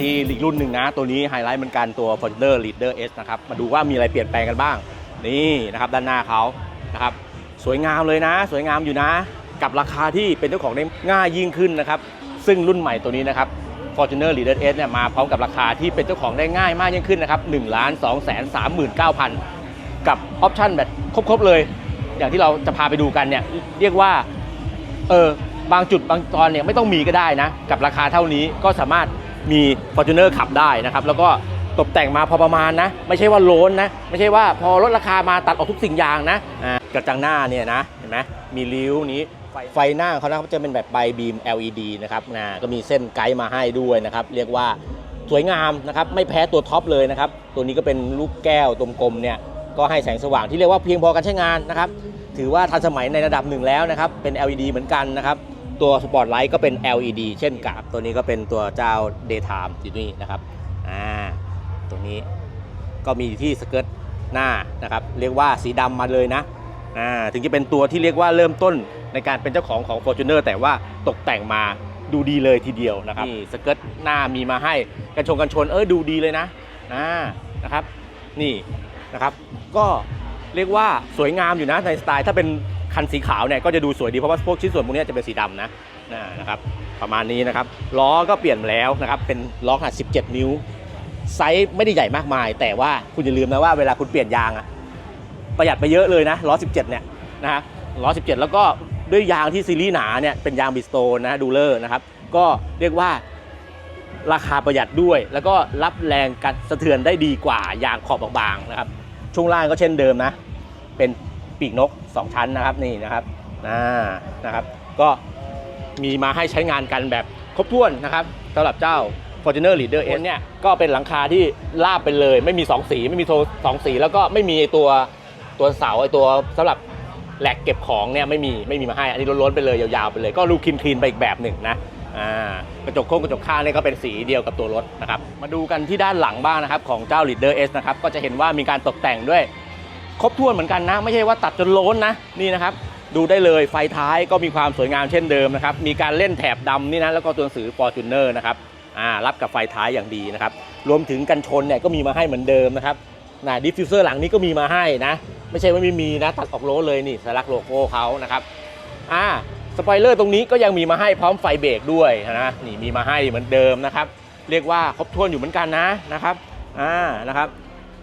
ที่อีกรุ่นหนึ่งนะ ตัวนี้ไฮไลท์เหมือนกันตัว Fortuner Leader S นะครับ มาดูว่ามีอะไรเปลี่ยนแปลงกันบ้าง นี่นะครับด้านหน้าเขานะครับ สวยงามเลยนะ สวยงามอยู่นะ กับราคาที่เป็นเจ้าของได้ง่ายยิ่งขึ้นนะครับ ซึ่งรุ่นใหม่ตัวนี้นะครับ Fortuner Leader S เนี่ยมาพร้อมกับราคาที่เป็นเจ้าของได้ง่ายมากยิ่งขึ้นนะครับ1 2 3 3 9 0 0 0 กับออปชั่นแบบครบๆเลย อย่างที่เราจะพาไปดูกันเนี่ยเรียกว่าเออบางจุดบางตอนเนี่ยไม่ต้องมีก็ได้นะ กับราคาเท่านี้ก็สามารถ มี Fortuner ขับได้นะครับ แล้วก็ตกแต่งมาพอประมาณนะ ไม่ใช่ว่าโล้นนะ ไม่ใช่ว่าพอลดราคามาตัดออกทุกสิ่งอย่างนะกระจังหน้าเนี่ยนะเห็นไหมมีริ้วนี้ไฟหน้าเขานะครับจะเป็นแบบไบบีม LED นะครับนะก็มีเส้นไกด์มาให้ด้วยนะครับ เรียกว่าสวยงามนะครับไม่แพ้ตัวท็อปเลยนะครับ ตัวนี้ก็เป็นลูกแก้วตรงกลมเนี่ยก็ให้แสงสว่างที่เรียกว่าเพียงพอการใช้งานนะครับ ถือว่าทันสมัยในระดับหนึ่งแล้วนะครับ เป็น LED เหมือนกันนะครับ ตัวสปอร์ตไลท์ก็เป็น LED เช่นกับตัวนี้ก็เป็นตัวเจ้า Daytime อยู่นี่นะครับอ่าตรงนี้ก็มีที่สเกิร์ตหน้านะครับเรียกว่าสีดำมาเลยนะอ่าถึงจะเป็นตัวที่เรียกว่าเริ่มต้นในการเป็นเจ้าของของ Fortuner แต่ว่าตกแต่งมาดูดีเลยทีเดียวนะครับนี่สเกิร์ตหน้ามีมาให้กันชงกันชนเออดูดีเลยนะอ่านะครับนี่นะครับ ก็เรียกว่าสวยงามอยู่นะในสไตล์ถ้าเป็น คันสีขาวเนี่ยก็จะดูสวยดีเพราะว่าพวกชิ้นส่วนพวกนี้จะเป็นสีดำนะนะครับประมาณนี้นะครับล้อก็เปลี่ยนแล้วนะครับเป็นล้อขนาด 17 นิ้ว ไซส์ไม่ได้ใหญ่มากมาย แต่ว่าคุณอย่าลืมนะว่าเวลาคุณเปลี่ยนยางอะประหยัดไปเยอะเลยนะล้อ 17 เนี่ยนะฮะล้อ 17 แล้วก็ด้วยยางที่ซีรีส์หนาเนี่ยเป็นยางบิสโตนนะดูเลอร์นะครับก็เรียกว่าราคาประหยัดด้วย แล้วก็รับแรงกัดสะเทือนได้ดีกว่ายางขอบบางๆนะครับช่วงล่างก็เช่นเดิมนะเป็น ปีกนก 2 ชั้นนะครับนี่นะครับอ่านะครับ ก็มีมาให้ใช้งานกันแบบครบถ้วนนะครับสำหรับเจ้า Fortuner Leader S เนี่ยก็เป็นหลังคาที่ลาบไปเลย ไม่มี 2 สีไม่มีโทสองสี แล้วก็ไม่มีตัวตัวเสาไอตัวสำหรับแหลกเก็บของเนี่ยไม่มีไม่มีมาให้ อันนี้ล้วนๆไปเลยยาวๆไปเลยก็ดูคลีนไปอีกแบบหนึ่งนะอ่ากระจกโค้งกระจกข้างเนี่ยก็เป็นสีเดียวกับตัวรถนะครับมาดูกันที่ด้านหลังบ้างนะครับของเจ้า Leader S นะครับก็จะเห็นว่ามีการตกแต่งด้วย ครบถ้วนเหมือนกันนะ ไม่ใช่ว่าตัดจนโล้นนะนี่นะครับ ดูได้เลยไฟท้ายก็มีความสวยงามเช่นเดิมนะครับ มีการเล่นแถบดำนี่นะแล้วก็ตัวหนังสือ Fortuner นะครับอ่ารับกับไฟท้ายอย่างดีนะครับ รวมถึงกันชนเนี่ยก็มีมาให้เหมือนเดิมนะครับนะดิฟฟิวเซอร์หลังนี้ก็มีมาให้นะ ไม่ใช่ว่าไม่มีนะตัดออกโล้เลยนี่สลักโลโก้เขานะครับอ่าสปอยเลอร์ตรงนี้ก็ยังมีมาให้พร้อมไฟเบรกด้วยนะนี่มีมาให้เหมือนเดิมนะครับ เรียกว่าครบถ้วนอยู่เหมือนกันนะนะครับอ่านะครับ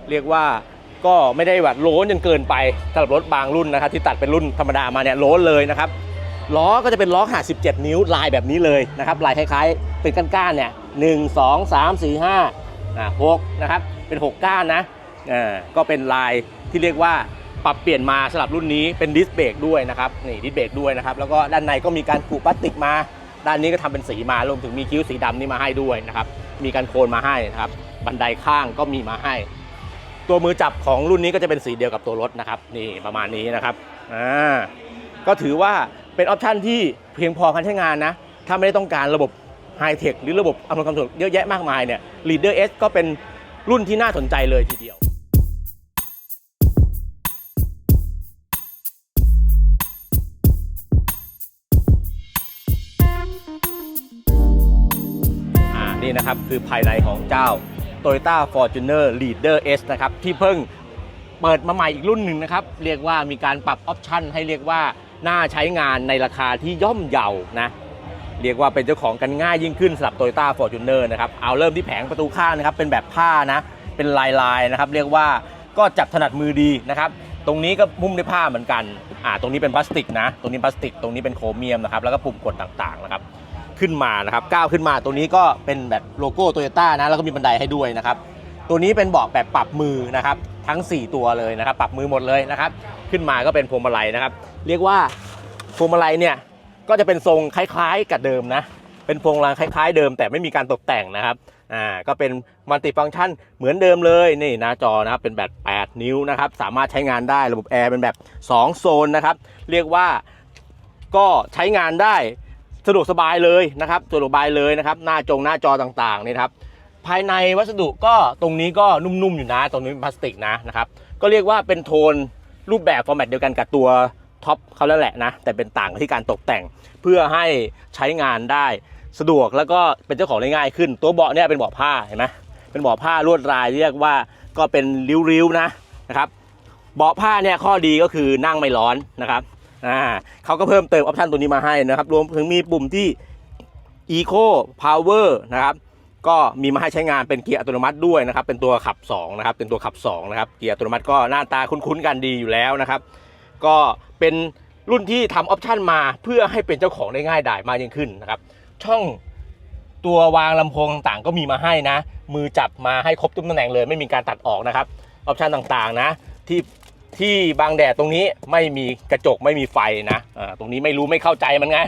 เรียกว่า ก็ไม่ได้แบบโล้นจนเกินไปสำหรับรถบางรุ่นนะครับที่ตัดเป็นรุ่นธรรมดามาเนี่ยโล้นเลยนะครับล้อก็จะเป็นล้อขนาด 17 นิ้วลายแบบนี้เลยนะครับลายคล้ายๆ เป็นก้านๆเนี่ยหนึ่งสองสามสี่ห้าอ่าหกนะครับเป็น6ก้านนะอ่าก็เป็นลายที่เรียกว่าปรับเปลี่ยนมาสำหรับรุ่นนี้เป็นดิสเบรกด้วยนะครับนี่ดิสเบรกด้วยนะครับแล้วก็ด้านในก็มีการผูพลาสติกมา ด้านนี้ก็ทำเป็นสีมารวมถึงมีคิ้วสีดำนี่มาให้ด้วยนะครับมีการโคนมาให้นะครับบันไดข้างก็มีมาให้ ตัวมือจับของรุ่นนี้ก็จะเป็นสีเดียวกับตัวรถนะครับ นี่ประมาณนี้นะครับอ่าก็ถือว่าเป็นออปชันที่เพียงพอการใช้งานนะ ถ้าไม่ได้ต้องการระบบไฮเทคหรือระบบอำนวยความสะดวกเยอะแยะมากมายเนี่ย Leader S ก็เป็นรุ่นที่น่าสนใจเลยทีเดียวอ่านี่นะครับคือภายในของเจ้า Toyota Fortuner Leader S นะครับที่เพิ่งเปิดมาใหม่อีกรุ่นหนึ่งนะครับ เรียกว่ามีการปรับออปชันให้เรียกว่าน่าใช้งานในราคาที่ย่อมเยานะเรียกว่าเป็นเจ้าของกันง่ายยิ่งขึ้นสำหรับ Toyota Fortuner นะครับเอาเริ่มที่แผงประตูข้างนะครับเป็นแบบผ้านะเป็นลายลายนะครับเรียกว่าก็จับถนัดมือดีนะครับตรงนี้ก็หุ้มด้วยผ้าเหมือนกันอ่าตรงนี้เป็นพลาสติกนะ ตรงนี้พลาสติกตรงนี้เป็นโครเมียมนะครับแล้วก็ปุ่มกดต่างๆนะครับ ขึ้นมานะครับก้าวขึ้นมาตัวนี้ก็เป็นแบบโลโก้โตโยต้านะแล้วก็มีบันไดให้ด้วยนะครับตัวนี้เป็นเบาะแบบปรับมือนะครับทั้ง 4 ตัวเลยนะครับ ปรับมือหมดเลยนะครับ ขึ้นมาก็เป็นพวงมาลัยนะครับ เรียกว่าพวงมาลัยเนี่ยก็จะเป็นทรงคล้ายๆ กับเดิมนะ เป็นพวงมาลัยคล้ายๆเดิม แต่ไม่มีการตกแต่งนะครับอ่าก็เป็นมัลติฟังก์ชันเหมือนเดิมเลยนี่หน้าจอนะครับเป็นแบบ 8 นิ้วนะครับ สามารถใช้งานได้ระบบแอร์เป็นแบบ 2 โซนนะครับ เรียกว่าก็ใช้งานได้ สะดวกสบายเลยนะครับสะดวกสบายเลยนะครับ หน้าจงหน้าจอต่างๆนี่ครับภายในวัสดุก็ตรงนี้ก็นุ่มๆอยู่นะตรงนี้เป็นพลาสติกนะนะครับก็เรียกว่าเป็นโทนรูปแบบฟอร์แมตเดียวกันกับตัวท็อปเขาแล้วแหละนะแต่เป็นต่างที่การตกแต่งเพื่อให้ใช้งานได้สะดวกแล้วก็เป็นเจ้าของได้ง่ายขึ้น ตัวเบาะเนี่ยเป็นเบาะผ้าเห็นไหมเป็นเบาะผ้าลวดลายเรียกว่าก็เป็นริ้วๆนะนะครับเบาะผ้าเนี่ยข้อดีก็คือนั่งไม่ร้อนนะครับ อ่าเขาก็เพิ่มเติมออปชันตัวนี้มาให้นะครับ รวมถึงมีปุ่มที่ Eco Power นะครับก็มีมาให้ใช้งานเป็นเกียร์อัตโนมัติด้วยนะครับ เป็นตัวขับ2นะครับเป็นตัวขับ2นะครับเกียร์อัตโนมัติก็หน้าตาคุ้นๆกันดีอยู่แล้วนะครับ ก็เป็นรุ่นที่ทำออปชันมาเพื่อให้เป็นเจ้าของได้ง่ายดายมากยิ่งขึ้นนะครับ ช่องตัววางลำโพงต่างๆ ก็มีมาให้นะ มือจับมาให้ครบทุกตำแหน่งเลย ไม่มีการตัดออกนะครับออปชันต่างๆนะที่ ที่บางแดดตรงนี้ไม่มีกระจกไม่มีไฟนะตรงนี้ไม่รู้ไม่เข้าใจมันไง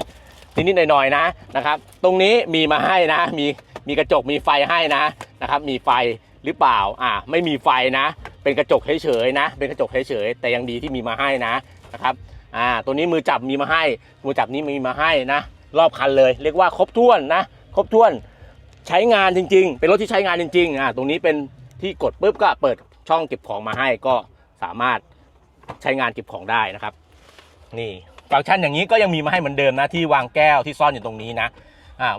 นิดๆหน่อยๆนะนะครับ ตรงนี้มีมาให้นะ มีมีกระจกมีไฟให้นะนะครับ มีไฟหรือเปล่าอ่าไม่มีไฟนะ เป็นกระจกเฉยๆนะ เป็นกระจกเฉยๆแต่ยังดีที่มีมาให้นะนะครับอ่าตัวนี้มือจับมีมาให้ มือจับนี้มีมาให้นะรอบคันเลย เรียกว่าครบถ้วนนะ ครบถ้วนใช้งานจริง ๆ เป็นรถที่ใช้งานจริงๆอ่าตรงนี้เป็นที่กดปุ๊บก็เปิดช่องเก็บของมาให้ก็ สามารถใช้งานเก็บของได้นะครับ นี่ฟังก์ชันอย่างนี้ก็ยังมีมาให้เหมือนเดิมนะที่วางแก้วที่ซ่อนอยู่ตรงนี้นะ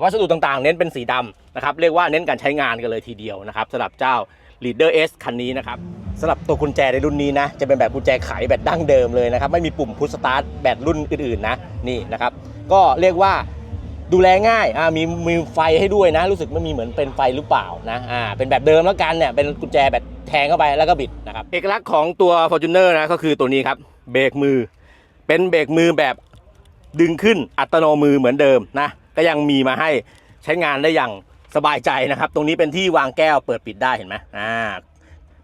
วัสดุต่างๆ เน้นเป็นสีดำนะครับเรียกว่าเน้นการใช้งานกันเลยทีเดียวนะครับสำหรับเจ้า Leader S คันนี้นะครับสำหรับตัวกุญแจในรุ่นนี้นะจะเป็นแบบกุญแจไขแบบดั้งเดิมเลยนะครับไม่มีปุ่มพุชสตาร์ทแบบรุ่นอื่นๆนะนี่นะครับก็เรียกว่า ดูแลง่ายอ่ามีมีไฟให้ด้วยนะ รู้สึกไม่มีเหมือนเป็นไฟหรือเปล่านะอ่าเป็นแบบเดิมแล้วกันเนี่ยเป็นกุญแจแบบแทงเข้าไปแล้วก็บิดนะครับเอกลักษณ์ของตัว Fortuner นะก็คือตัวนี้ครับเบรกมือ เป็นเบรกมือแบบดึงขึ้นอัตโนมือเหมือนเดิมนะก็ยังมีมาให้ใช้งานได้อย่างสบายใจนะครับ ตรงนี้เป็นที่วางแก้วเปิดปิดได้เห็นไหมอ่า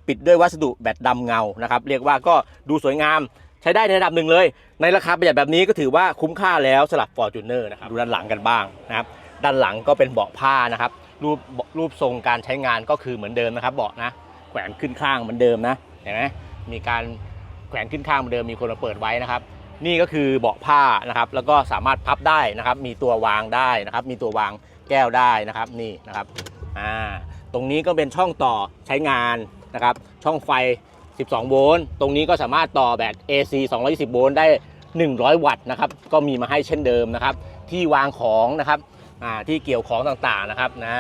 ปิดด้วยวัสดุแบบดำเงานะครับ เรียกว่าก็ดูสวยงาม ช้ได้ในระดับหนึ่งเลย ในราคาประหยัดแบบนี้ก็ถือว่าคุ้มค่าแล้วสำหรับ Fortuner นะครับดูด้านหลังกันบ้างนะครับด้านหลังก็เป็นเบาะผ้านะครับรูปรูปทรงการใช้งานก็คือเหมือนเดิมนะครับเบาะนะแขวนขึ้นข้างเหมือนเดิมนะเห็นไหมมีการแขวนขึ้นข้างเหมือนเดิมมีคนมาเปิดไว้นะครับ นี่ก็คือเบาะผ้านะครับแล้วก็สามารถพับได้นะครับ มีตัววางได้นะครับ มีตัววางแก้วได้นะครับนี่นะครับอ่าตรงนี้ก็เป็นช่องต่อใช้งานนะครับ ช่องไฟ 12 โวลต์ ตรงนี้ก็สามารถต่อแบบ AC 220 โวลต์ได้ 100 วัตต์นะครับ ก็มีมาให้เช่นเดิมนะครับ ที่วางของนะครับอ่าที่เกี่ยวของต่างๆนะครับนะ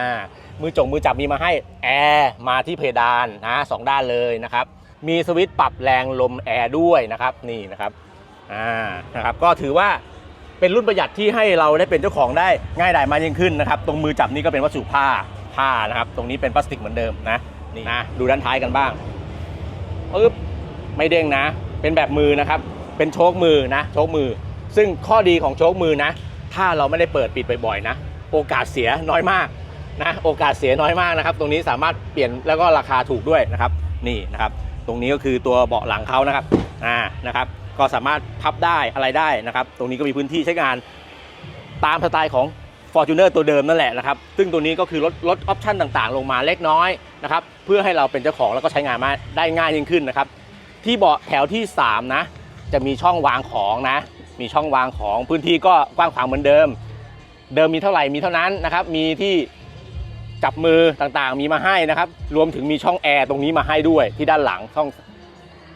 มือจงมือจับมีมาให้แอร์มาที่เพดานนะสองด้านเลยนะครับ มีสวิตช์ปรับแรงลมแอร์ด้วยนะครับนี่นะครับอ่านะครับ ก็ถือว่าเป็นรุ่นประหยัดที่ให้เราได้เป็นเจ้าของได้ง่ายดายมากยิ่งขึ้นนะครับ ตรงมือจับนี่ก็เป็นวัสดุผ้าผ้านะครับ ตรงนี้เป็นพลาสติกเหมือนเดิมนะนี่นะดูด้านท้ายกันบ้าง ปึ๊บไม่เด้งนะ เป็นแบบมือนะครับ เป็นโชคมือนะ โชคมือ ซึ่งข้อดีของโชคมือนะ ถ้าเราไม่ได้เปิดปิดบ่อยๆนะ โอกาสเสียน้อยมากนะ โอกาสเสียน้อยมากนะครับ ตรงนี้สามารถเปลี่ยนแล้วก็ราคาถูกด้วยนะครับ นี่นะครับ ตรงนี้ก็คือตัวเบาะหลังเขานะครับ อ่า นะครับ ก็สามารถพับได้อะไรได้นะครับ ตรงนี้ก็มีพื้นที่ใช้งานตามสไตล์ของ Fortuner ตัวเดิมนั่นแหละนะครับ ซึ่งตัวนี้ก็คือลดลดออปชันต่างๆ ลงมาเล็กน้อย นะครับเพื่อให้เราเป็นเจ้าของแล้วก็ใช้งานมาได้ง่ายยิ่งขึ้นนะครับ ที่เบาะแถวที่ 3 นะ จะมีช่องวางของนะ มีช่องวางของพื้นที่ก็กว้างขวางเหมือนเดิม เดิมมีเท่าไหร่มีเท่านั้นนะครับ มีที่จับมือต่างๆ มีมาให้นะครับ รวมถึงมีช่องแอร์ตรงนี้มาให้ด้วยที่ด้านหลังช่อง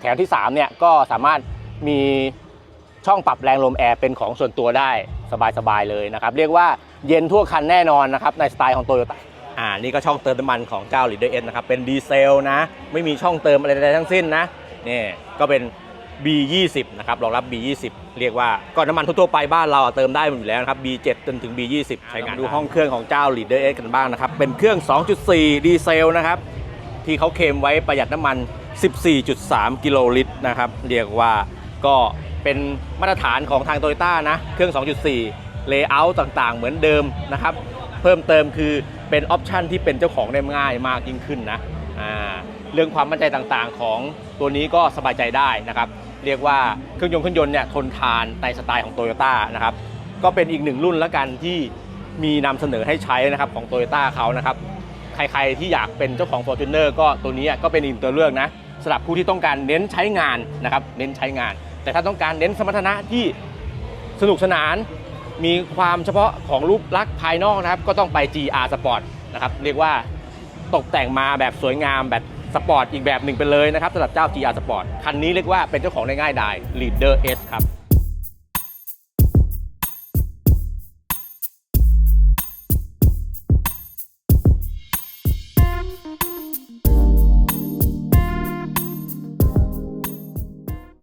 แถวที่3เนี่ยก็สามารถมีช่องปรับแรงลมแอร์เป็นของส่วนตัวได้สบายๆเลยนะครับ เรียกว่าเย็นทั่วคันแน่นอนนะครับในสไตล์ของโตโยต้า อ่านี่ก็ช่องเติมน้ำมันของเจ้า Leader S นะครับ เป็นดีเซลนะ ไม่มีช่องเติมอะไรใดๆทั้งสิ้นนะนี่ก็เป็น B20 นะครับรองรับ B20 เรียกว่าก็น้ำมันทั่วๆไปบ้านเราอะเติมได้หมดอยู่แล้วนะครับ B7 จนถึง B20 ใช้งานดูห้องเครื่องของเจ้า Leader S กันบ้างนะครับ เป็นเครื่อง 2.4 ดีเซลนะครับ ที่เขาเคลมไว้ประหยัดน้ำมัน 14.3 กิโลลิตรนะครับ เรียกว่าก็เป็นมาตรฐานของทางโตโยต้านะ เครื่อง 2.4 เลเยอร์ต่างๆ เหมือนเดิมนะครับ เพิ่มเติมคือ เป็นออปชันที่เป็นเจ้าของได้ง่ายมากยิ่งขึ้นนะเรื่องความมั่นใจต่างๆ ของตัวนี้ก็สบายใจได้นะครับ เรียกว่าเครื่องยนต์เครื่องยนต์เนี่ยทนทานในสไตล์ของโตโยต้านะครับ ก็เป็นอีกหนึ่งรุ่นละกันที่มีนำเสนอให้ใช้นะครับของโตโยต้าเขานะครับ ใครๆที่อยากเป็นเจ้าของ Fortuner ก็ตัวนี้ก็เป็นอีกตัวเลือกนะสำหรับผู้ที่ต้องการเน้นใช้งานนะครับ เน้นใช้งาน แต่ถ้าต้องการเน้นสมรรถนะที่สนุกสนาน มีความเฉพาะของรูปลักษณ์ภายนอกนะครับ ก็ต้องไป GR Sport นะครับ เรียกว่าตกแต่งมาแบบสวยงามแบบสปอร์ตอีกแบบหนึ่งไปเลยนะครับสำหรับเจ้า GR Sport คันนี้เรียกว่าเป็นเจ้าของได้ง่ายดาย Leader S ครับ